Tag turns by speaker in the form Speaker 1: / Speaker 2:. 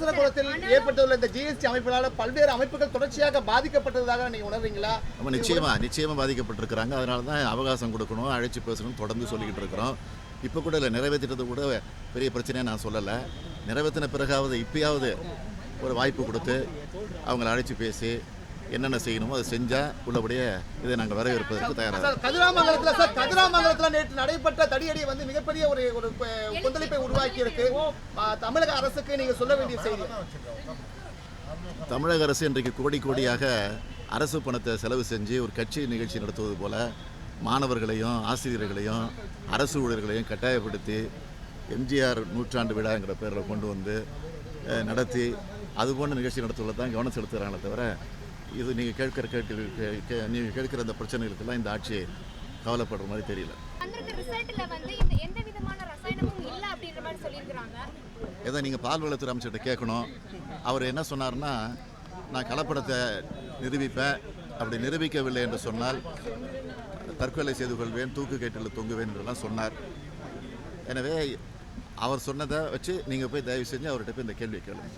Speaker 1: பாசன குளத்தில் ஏற்பட்டுள்ள இந்த ஜிஎஸ்டி அமைப்பினால பல்வேறு அமைப்புகள் தொடர்ச்சியாக பாதிக்கப்பட்டதாக நீங்க உணர்றீங்களா?
Speaker 2: நம்ம நிச்சயமா நிச்சயமா பாதிக்கப்பட்டிருக்கிறாங்க. அதனால தான் அவகாசம் கொடுக்கணும் அழைச்சி பேசணும் தொடர்ந்து சொல்லிக்கிட்டு இருக்கிறோம். இப்போ கூட இல்லை நிறைவேற்றிட்டது கூட பெரிய பிரச்சனையை நான் சொல்லலை. நிறைவேற்றின பிறகாவது இப்பயாவது ஒரு வாய்ப்பு கொடுத்து அவங்கள அழைச்சி பேசி என்னென்ன செய்யணுமோ அதை செஞ்சால் உள்ளபடியே இதை நாங்கள் வரவேற்பதற்கு தயாராக
Speaker 1: சார் கதிராமங்கலத்துல சார் கதிராமங்கலத்துல நேற்று நடைபெற்ற தடியடி வந்து மிகப்பெரிய ஒரு ஒரு கொந்தளிப்பை உருவாக்கி இருக்கு தமிழக அரசுக்கு நீங்க சொல்ல வேண்டிய செய்தி.
Speaker 2: தமிழக அரசு இன்றைக்கு கோடி கோடியாக அரசு பணத்தை செலவு செஞ்சு ஒரு கட்சி நிகழ்ச்சி நடத்துவது போல மாணவர்களையும் ஆசிரியர்களையும் அரசு ஊழியர்களையும் கட்டாயப்படுத்தி எம்ஜிஆர் நூற்றாண்டு விழாங்கிற பேரில் கொண்டு வந்து நடத்தி அது போன்ற நிகழ்ச்சி நடத்துவதில் தான் கவனம் செலுத்துகிறாங்களே தவிர இது நீங்கள் கேட்கிற கேள்வி நீங்கள் கேட்கிற அந்த பிரச்சனைகளுக்கெல்லாம் இந்த ஆட்சி கவலைப்படுற மாதிரி தெரியல. ஏதோ நீங்கள் பால்வளத்துறை அமைச்சர்கிட்ட கேட்கணும். அவர் என்ன சொன்னார்னா நான் கலப்படத்தை நிரூபிப்பேன். அப்படி நிரூபிக்கவில்லை என்று சொன்னால் தற்கொலை செய்து கொள்வேன் தூக்கு கேட்டில் தொங்குவேன் என்றெல்லாம் சொன்னார். எனவே அவர் சொன்னதை வச்சு நீங்கள் போய் தயவு செஞ்சு அவர்கிட்ட போய் இந்த கேள்வியை கேளுங்க.